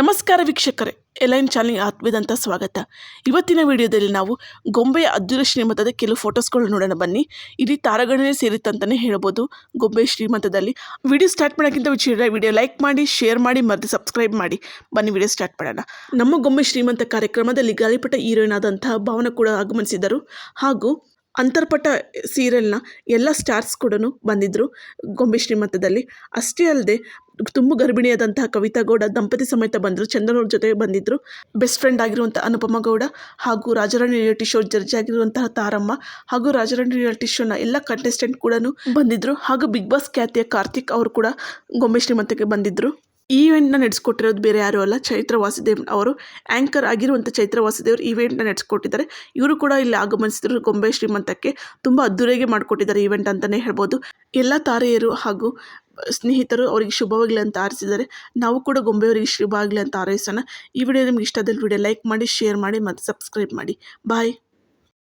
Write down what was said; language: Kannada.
ನಮಸ್ಕಾರ ವೀಕ್ಷಕರೇ ಎಲೈನ್ ಚಾನಲ್ಗೆ ಆತ್ಮೀಯದಂಥ ಸ್ವಾಗತ. ಇವತ್ತಿನ ವಿಡಿಯೋದಲ್ಲಿ ನಾವು ಗೊಂಬೆಯ ಅದ್ದೂರಿ ಶ್ರೀಮಂತದ ಕೆಲವು ಫೋಟೋಸ್ಗಳು ನೋಡೋಣ ಬನ್ನಿ. ಇಡೀ ತಾರಗಣನೆ ಸೇರಿತ್ತಂತಲೇ ಹೇಳ್ಬೋದು. ಗೊಂಬೆ ಶ್ರೀಮಂತದಲ್ಲಿ ವಿಡಿಯೋ ಸ್ಟಾರ್ಟ್ ಮಾಡೋಕ್ಕಿಂತ ವಿಚಾರ ವಿಡಿಯೋ ಲೈಕ್ ಮಾಡಿ, ಶೇರ್ ಮಾಡಿ ಮತ್ತು ಸಬ್ಸ್ಕ್ರೈಬ್ ಮಾಡಿ. ಬನ್ನಿ ವಿಡಿಯೋ ಸ್ಟಾರ್ಟ್ ಮಾಡೋಣ. ನಮ್ಮ ಗೊಂಬೆ ಶ್ರೀಮಂತ ಕಾರ್ಯಕ್ರಮದಲ್ಲಿ ಗಾಳಿಪಟ ಹೀರೋಯಿನ್ ಆದಂತಹ ಭಾವನ ಕೂಡ ಆಗಮನಿಸಿದರು ಹಾಗೂ ಅಂತರ್ಪಟ ಸೀರಿಯಲ್ನ ಎಲ್ಲ ಸ್ಟಾರ್ಸ್ ಕೂಡ ಬಂದಿದ್ದರು ಗೊಂಬೆ ಶ್ರೀಮಂತದಲ್ಲಿ. ಅಷ್ಟೇ ಅಲ್ಲದೆ ತುಂಬ ಗರ್ಭಿಣಿಯಾದಂತಹ ಕವಿತಾ ಗೌಡ ದಂಪತಿ ಸಮೇತ ಬಂದರು ಚಂದ್ರನವ್ರ ಜೊತೆ ಬಂದಿದ್ದರು ಬೆಸ್ಟ್ ಫ್ರೆಂಡ್ ಆಗಿರುವಂಥ ಅನುಪಮ ಗೌಡ ಹಾಗೂ ರಾಜರಾಣಿ ರಿಯಾಲಿಟಿ ಶೋ ಜಡ್ಜ್ ಆಗಿರುವಂತಹ ತಾರಮ್ಮ ಹಾಗೂ ರಾಜರಾಣಿ ರಿಯಾಲಿಟಿ ಶೋನ ಎಲ್ಲ ಕಂಟೆಸ್ಟೆಂಟ್ ಕೂಡ ಬಂದಿದ್ದರು ಹಾಗೂ ಬಿಗ್ ಬಾಸ್ ಖ್ಯಾತಿಯ ಕಾರ್ತಿಕ್ ಅವರು ಕೂಡ ಗೊಂಬೆ ಶ್ರೀಮಂತಕ್ಕೆ ಬಂದಿದ್ದರು ಈ ಇವೆಂಟ್ನ ನಡೆಸ್ಕೊಟ್ಟಿರೋದು ಬೇರೆ ಯಾರೂ ಅಲ್ಲ, ಚೈತ್ರ ವಾಸುದೇವ್ ಅವರು ಆ್ಯಂಕರ್ ಆಗಿರುವಂಥ ಚೈತ್ರ ವಾಸುದೇವ್ರು ಈವೆಂಟ್ನ ನಡೆಸ್ಕೊಟ್ಟಿದ್ದಾರೆ. ಇವರು ಕೂಡ ಇಲ್ಲಿ ಆಗಮನಿಸಿದ್ರು ಗೊಂಬೆ ಶ್ರೀಮಂತಕ್ಕೆ. ತುಂಬ ಅದ್ದೂರಿಯಾಗಿ ಮಾಡಿಕೊಟ್ಟಿದ್ದಾರೆ ಈವೆಂಟ್ ಅಂತಲೇ ಹೇಳ್ಬೋದು. ಎಲ್ಲ ತಾರೆಯರು ಹಾಗೂ ಸ್ನೇಹಿತರು ಅವರಿಗೆ ಶುಭವಾಗಲಿ ಅಂತ ಆರಿಸಿದ್ದಾರೆ. ನಾವು ಕೂಡ ಗೊಂಬೆಯವರಿಗೆ ಶುಭ ಆಗಲಿ ಅಂತ ಹಾರೈಸೋಣ ಈ ವಿಡಿಯೋ ನಿಮ್ಗೆ ಇಷ್ಟ ಆದಲ್ಲಿ ವಿಡಿಯೋ ಲೈಕ್ ಮಾಡಿ ಶೇರ್ ಮಾಡಿ ಮತ್ತು ಸಬ್ಸ್ಕ್ರೈಬ್ ಮಾಡಿ. ಬಾಯ್